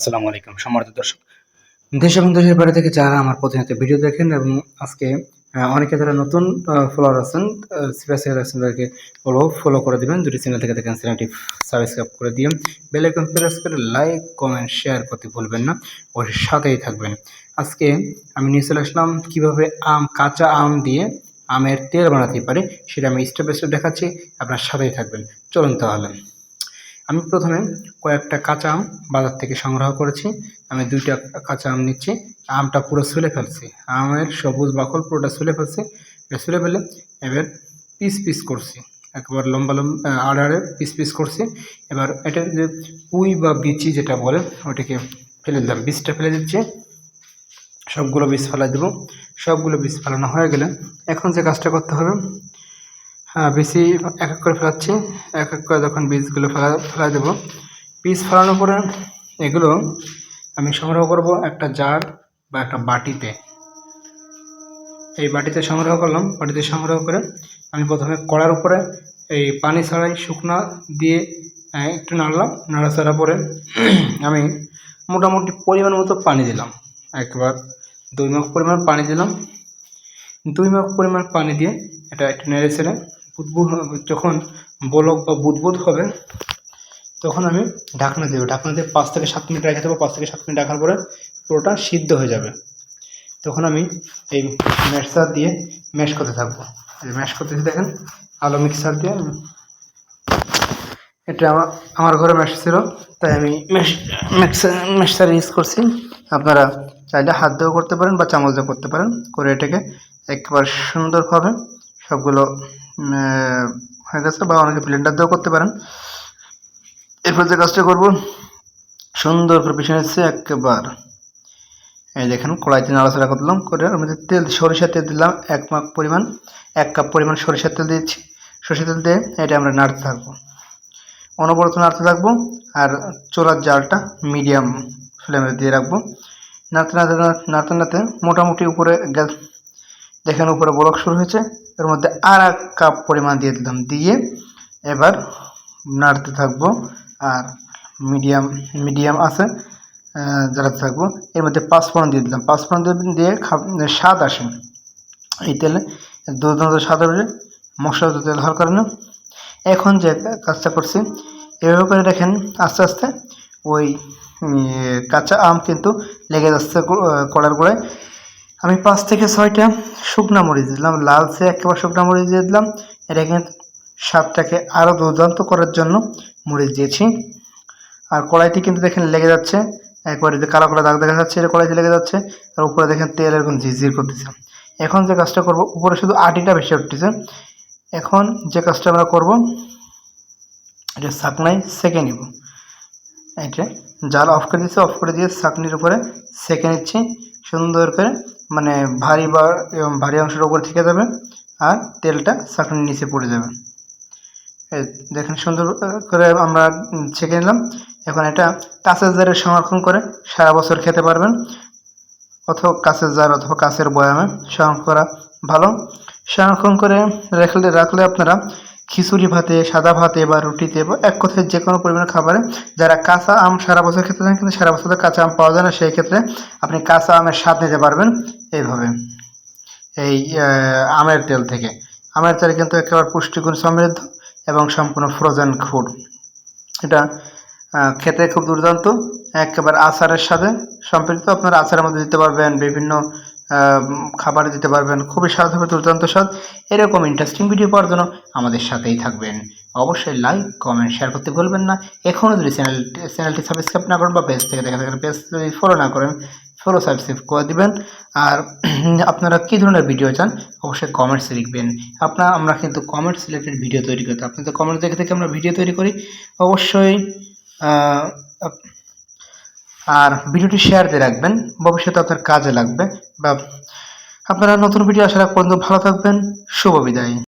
আসসালামু আলাইকুম, সম্মানিত দর্শক। দেশ এবং দেশের বাইরে থেকে যারা আমার প্রতিনিয়ত ভিডিও দেখেন এবং আজকে অনেকে যারা নতুন ফলোয়ার আছেন সিরিয়াস আছেন তাদেরকে ফলো ফলো করে দিবেন। দুটি চ্যানেল থেকে দেখেন চ্যানেলটি সাবস্ক্রাইব করে দিয়ে বেল আইকন প্রেস করে লাইক কমেন্ট শেয়ার করতে ভুলবেন না। ওর সাথেই থাকবেন। আজকে আমি নিয়ে চলে আসলাম কীভাবে আম, কাঁচা আম দিয়ে আমের তেল বানাতে পারি, সেটা আমি স্টেপ বাই স্টেপ দেখাচ্ছি। আপনার সাথেই থাকবেন। চলুন তাহলে। আমি প্রথমে কয়েকটা কাঁচা আম বাজার থেকে সংগ্রহ করেছি। আমি দুইটা কাঁচা আম নিচ্ছি। আমটা পুরো ছুলে ফেলছি। আমের সবুজ বাকল পুরোটা ছুলে ফেলছি। এটা ছুলে ফেলে এবার পিস পিস করছি। একবার লম্বা লম্বা আড়াআড়ে পিস পিস করছি। এবার এটার যে পুঁই বা বিচি যেটা বলে ওটাকে ফেলে দিলাম। বীজটা ফেলে দিচ্ছি। সবগুলো বীজ ফেলাই দেবো। সবগুলো বীজ ফেলানো হয়ে গেলে এখন যে কাজটা করতে হবে হ্যাঁ বেশি এক এক করে ফেলাচ্ছি। এক এক করে যখন বীজগুলো ফেলা, ফেলাই দেবো, বীজ ফেলানোর পরে এগুলো আমি সংগ্রহ করব একটা জার বা একটা বাটিতে। এই বাটিতে সংগ্রহ করলাম। বাটিতে সংগ্রহ করে আমি প্রথমে কড়ার উপরে এই পানি ছাড়াই শুকনা দিয়ে একটু নাড়লাম। নাড়াচাড়া পরে আমি মোটামুটি পরিমাণ মতো পানি দিলাম। একবার দুই মাস পরিমাণ পানি দিলাম। দুই মাস পরিমাণ পানি দিয়ে এটা একটু নেড়ে ছেড়ে বুদবুদ যখন বলক বা বুদবুদ হবে, তখন আমি ঢাকনা দেবো। ঢাকনা দিয়ে পাঁচ থেকে সাত মিনিট রেখে দেবো। পাঁচ থেকে সাত মিনিট রাখার পরে পুরোটা সিদ্ধ হয়ে যাবে। তখন আমি এই ম্যাশার দিয়ে ম্যাশ করতে থাকব। ম্যাশ করতেছি, দেখেন, আলো মিক্সার দিয়ে এটা আমার আমার ঘরে ম্যাশ ছিল, তাই আমি ম্যাশার ইউজ করছি। আপনারা চাইলে হাত দিয়েও করতে পারেন বা চামচ দিয়েও করতে পারেন। করে এটাকে একবার সুন্দরভাবে সবগুলো হয়ে গেছে বা অনেকে ব্লেন্ডার দিয়েও করতে পারেন। এরপর যে কাজটা করব, সুন্দর করে পিছনে এসছে একবার। এই দেখেন, কড়াইতে নাড়াচাড়া করলাম, করে মধ্যে তেল, সরিষার তেল দিলাম, এক মাপ পরিমাণ, এক কাপ পরিমাণ সরিষার তেল দিয়েছি। সরিষার তেল দিয়ে এটা আমরা নাড়তে থাকব। অনবরত নাড়তে থাকব, আর চোলার জালটা মিডিয়াম ফ্লেমে দিয়ে রাখব। নাড়তে নাড়তে নাড়তে নাড়তে মোটামুটি উপরে গ্যাস, দেখেন উপরে বলক শুরু হয়েছে। এর মধ্যে আর এক কাপ পরিমাণ দিয়ে দিলাম। দিয়ে এবার নাড়তে থাকব আর মিডিয়াম মিডিয়াম আছে জ্বালাতে থাকব। এর মধ্যে পাঁচফোড়ন দিয়ে দিলাম। পাঁচফোড়ন দিয়ে দিয়ে স্বাদ আসে। এই তেলে দুর্দান্ত স্বাদ আসে মশলা তেল হওয়ার কারণে। এখন যে কাজটা করছি, এভাবে করে দেখেন, আস্তে আস্তে ওই কাঁচা আম কিন্তু লেগে যাচ্ছে কড়ার গোড়ায়। আমি পাঁচ থেকে ছয়টা শুকনা মরিচ দিলাম লাল লালচে একেবারে শুকনা মরিচ দিয়ে দিলাম। এটা কিন্তু স্বাদটাকে আরও দুর্দান্ত করার জন্য মরিচ দিয়েছি। আর কড়াইটি কিন্তু দেখেন লেগে যাচ্ছে, একবারে যে কালো কালো দাগ দেখা যাচ্ছে এটা কড়াইতে লেগে যাচ্ছে। আর উপরে দেখেন তেল এরকম ঝিরঝির করতেছে। এখন যে কাজটা করব, উপরে শুধু আটিটা বেশি উঠতেছে। এখন যে কাজটা আমরা করব, এটা সাকনাই সেকে নিব। এটা জাল অফ করে দিচ্ছি অফ করে দিয়ে সাকনির উপরে সেকে নিচ্ছি। সুন্দর করে মানে ভারী বা এবং ভারী অংশের ওপর থেকে যাবে আর তেলটা সাকনির নিচে পড়ে যাবে। দেখেন সুন্দর করে আমরা ছেঁকে নিলাম। এখন এটা কাঁচের জারে সংরক্ষণ করে সারা বছর খেতে পারবেন। অথবা কাঁচের জার অথবা কাঁচের বয়ামে সংরক্ষণ করা ভালো। সংরক্ষণ করে রাখলে রাখলে আপনারা খিচুড়ি ভাতে, সাদা ভাতে বা রুটিতে বা এক কথায় যে কোনো পরিমাণে খাবারে যারা কাঁচা আম সারা বছর খেতে চান, কিন্তু সারা বছর কাঁচা আম পাওয়া যায় না, সেই ক্ষেত্রে আপনি কাঁচা আমের স্বাদ নিতে পারবেন। এইভাবে। এই আমের তেল থেকে। আমের তেল কিন্তু একেবারে পুষ্টিগুণ সমৃদ্ধ এবং সম্পূর্ণ ফ্রোজেন ফুড এটা খেতে খুব দুর্দান্ত, একেবারে আচারের সাথে সম্পৃক্ত। আপনারা আচারের মধ্যে দিতে পারবেন, বিভিন্ন খাবার দিতে পারবেন। খুবই স্বাদ হবে দুর্দান্ত স্বাদ। এরকম ইন্টারেস্টিং ভিডিও পাওয়ার জন্য আমাদের সাথেই থাকবেন। অবশ্যই লাইক কমেন্ট শেয়ার করতে ভুলবেন না। এখনও যদি চ্যানেল চ্যানেলটি সাবস্ক্রাইব না করেন বা পেজ থেকে দেখা থাকেন পেজ যদি ফলো না করেন ফলো সাবস্ক্রাইব করে দিবেন। আর আপনারা কী ধরনের ভিডিও চান, অবশ্যই কমেন্টসে লিখবেন। আপনার আমরা কিন্তু কমেন্ট রিলেটেড ভিডিও তৈরি করতে আপনাদের কমেন্ট দেখে থেকে আমরা ভিডিও তৈরি করি। অবশ্যই আর ভিডিওটি শেয়ার দিয়ে রাখবেন। ভবিষ্যতে আপনার কাজে লাগবে। বা আপনারা নতুন ভিডিও আসার পর্যন্ত ভালো থাকবেন। শুভ বিদায়।